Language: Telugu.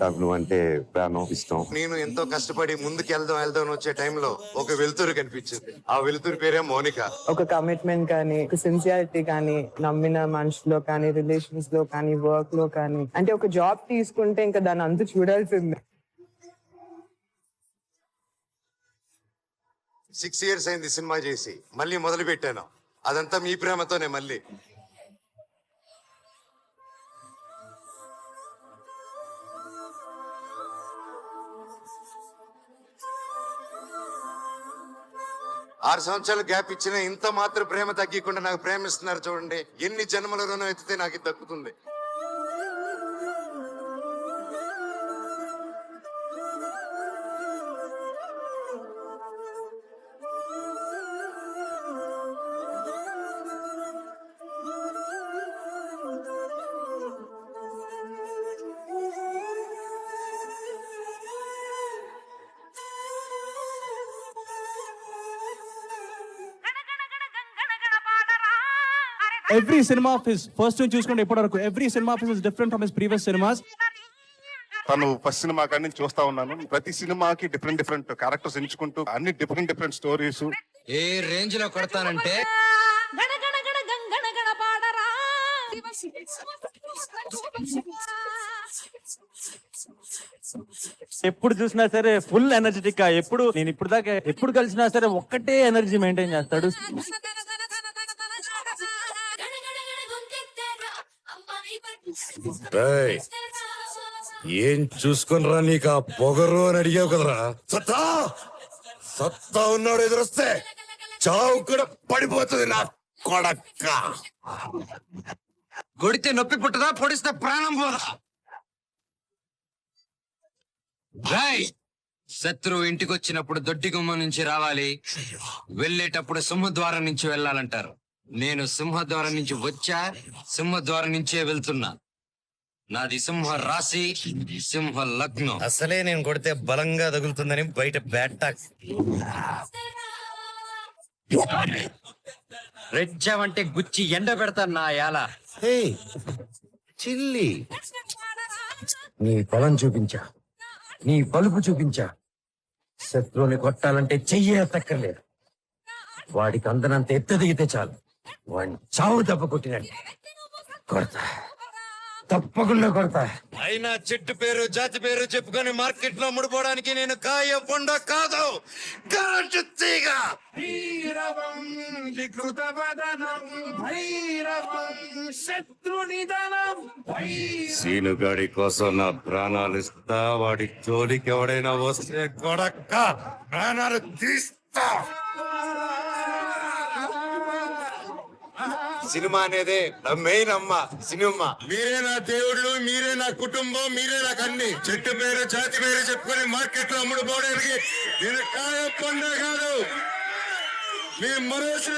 నాకు నువ్వంటే ప్రాణం ఇష్టం. నేను ఎంతో కష్టపడి ముందుకు వెళ్దాం వెళ్దాం వచ్చే టైంలో ఒక వెలుతురు కనిపించింది. ఆ వెలుతురు పేరే మౌనిక. ఒక కమిట్మెంట్ కానీ ఒక సిన్సియారిటీ కానీ నమ్మిన మనుషులో కానీ రిలేషన్స్లో కానీ వర్క్లో కానీ. అంటే ఒక జాబ్ తీసుకుంటే ఇంకా దాని అంతు చూడాల్సిందే. సిక్స్ ఇయర్స్ అయింది సినిమా చేసి. మళ్ళీ మొదలు పెట్టాను అదంతా మీ ప్రేమతోనే మళ్ళీ. ఆరు సంవత్సరాలు గ్యాప్ ఇచ్చిన ఇంత మాత్రం ప్రేమ తగ్గకుండా నాకు ప్రేమిస్తున్నారు చూడండి. ఎన్ని జన్మల రుణం ఎత్తితే నాకు దక్కుతుంది. Every cinema of his first నుంచి చూసుకుంటే ఇప్పటి వరకు every cinema of his different from his previous cinemas తను ఫస్ట్ సినిమా కాడి నుంచి చూస్తా ఉన్నాను. ప్రతి సినిమాకి డిఫరెంట్ డిఫరెంట్ క్యారెక్టర్స్ ఎంచుకుంటూ అన్ని డిఫరెంట్ డిఫరెంట్ స్టోరీస్ ఏ రేంజ్లో కొడతానంటే? ఎప్పుడు చూసినా సరే ఫుల్ ఎనర్జెటిక్గా ఎప్పుడు నేను ఇప్పుడు దాకా ఎప్పుడు కలిసినా సరే ఒక్కటే ఎనర్జీ మెయింటైన్ చేస్తాడు. ఏం చూసుకునిరా నీకు ఆ పొగరు అని అడిగావు కదరా? సత్తా! సత్తా ఉన్నాడు ఎదురొస్తే చావు కూడా పడిపోతుంది నా కొడక్క. కొడితే నొప్పి పుట్టదా పొడిస్తే ప్రాణం పోదా? శత్రువు ఇంటికి వచ్చినప్పుడు దొడ్డి గుమ్మ నుంచి రావాలి. వెళ్ళేటప్పుడు సింహద్వారం నుంచి వెళ్ళాలంటారు. నేను సింహద్వారం నుంచి వచ్చా సింహద్వారం నుంచే వెళ్తున్నా. నాది సింహ రాశి సింహ లగ్నం. అసలే నేను కొడితే బలంగా తగులుతుందని బయట బ్యాట్ రెచ్చావంటే గుచ్చి ఎండ పెడతాను నా యాల. చిల్లి. నీ పొలం చూపించా. నీ పలుపు చూపించా. శత్రువుని కొట్టాలంటే చెయ్యే తక్కర్లేదు. వాడికి అందనంత ఎత్తు దిగితే చాలు. వాడిని చావు దెబ్బ కొట్టినట్టు. కొడతా. తప్పకుండా కొడతా. అయినా చెట్టు పేరు జాతి పేరు చెప్పుకొని మార్కెట్లో ముడిపోవడానికి నేను కాయ పొండ కాదు. తీగ. సీనుగాడి కోసం నా ప్రాణాలు ఇస్తా. వాడి జోలికి ఎవడైనా వస్తే కొడక్క. ప్రాణాలు తీస్తా. సినిమా అనేదే మెయిన్ అమ్మ సినిమా. మీరే నా దేవుళ్ళు మీరే నా కుటుంబం మీరే నాకు అన్ని చెట్టు పేరు జాతి పేరు చెప్పుకొని మార్కెట్లో అమ్ముడుపోవడానికి నేను కాయ పండ కాదు. మీ మరోసి